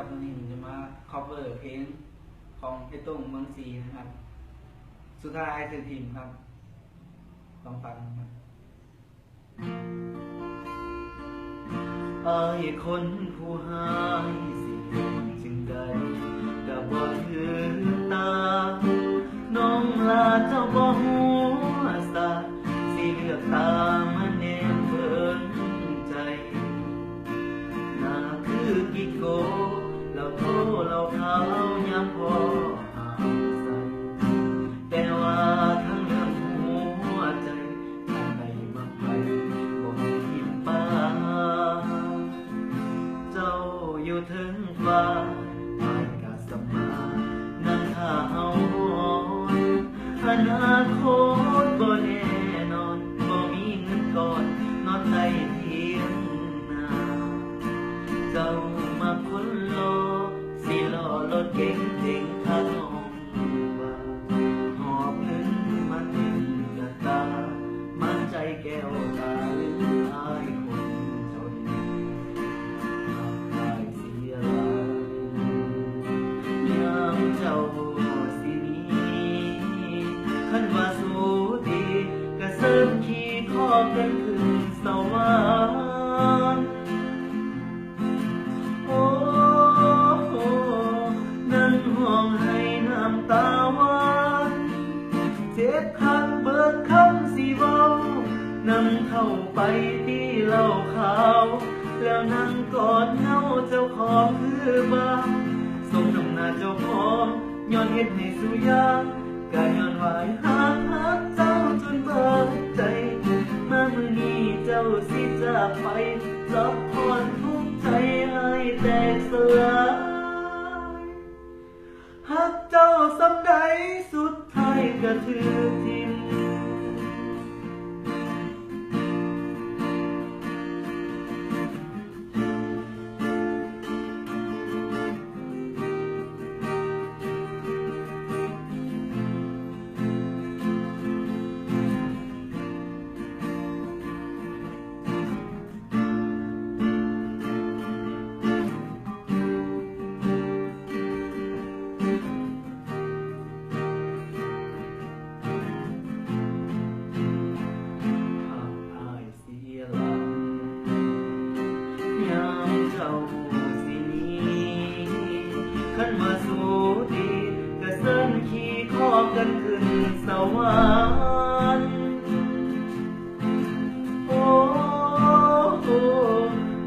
ครับวันนี้ผมจะมา cover เพลงของเพชรตุ้งเมืองศรีนะครับ สุดท้ายคือทีมครับ ลองฟังครับอายคนผู้หายสิจึงได้กับ่ถือตา น้องลาเจ้าบ่หัวสาสิเลือกตามมาแนมเบิ่งใจ นาคือกิโก เราโทเราเขายามพอหาใส่แต่ว่าทั้งเรื่องหัวใจทางใดมาไปบ่มีทิมป้าเจ้าอยู่ถึงฟ้า เก่งเก่งข้างห้งว่าหอบเงินมาถึงกะตา มันใจแก้วตาหรืออายคนจนหากอายเสียหลายยามเจ้าสิหนีคันว่าสู้ดีก็เสริมขี่คอกันขึ้นสวรรค์ องให้น้ำตาหวานเจ็บคักเบิดคำสิเว้านำเข้าไปที่เหล้าขาว แล้วนั่งกอดเงาเจ้าของคือบ้าสมน้ำหน้าเจ้าของย้อนเฮ็ดให้สุยากาย้อนวายหักหักเจ้าจนเบิดใจ มามือนี้เจ้าสิจากไปรับพร วรรค์โอ้โห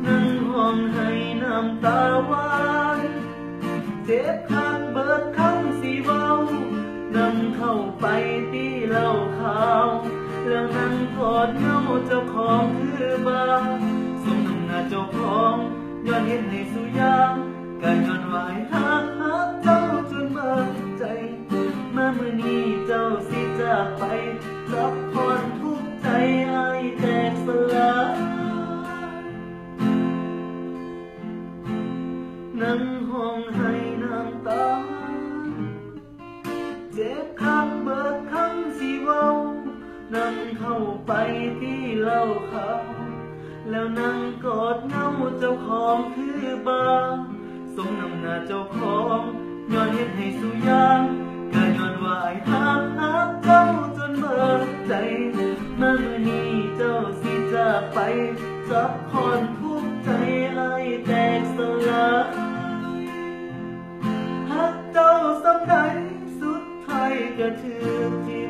นั่งห้องให้น้ำตาหวานเจ็บข้างเบิดคำสีเบานำเข้าไปที่เล้าขาวแล้วนั่งกอดเงาเจ้าของคือบาสมน้ำหน้าเจ้าของย้อนเห็นในสุยางการย้อนวายหักหัก ไปที่เหล้าขาวแล้วนั่งกอดเงาเจ้าของคือบ้าสมน้ำหน้าเจ้าของย้อนเฮ็ดให้สุยางก็ย้อนวายหักหักเจ้าจนเบิดใจมามือนี้เจ้าสิจากไปจับพรทุกใจให้แตกสลายหักเจ้าสำใดสุดท้ายก็ถือที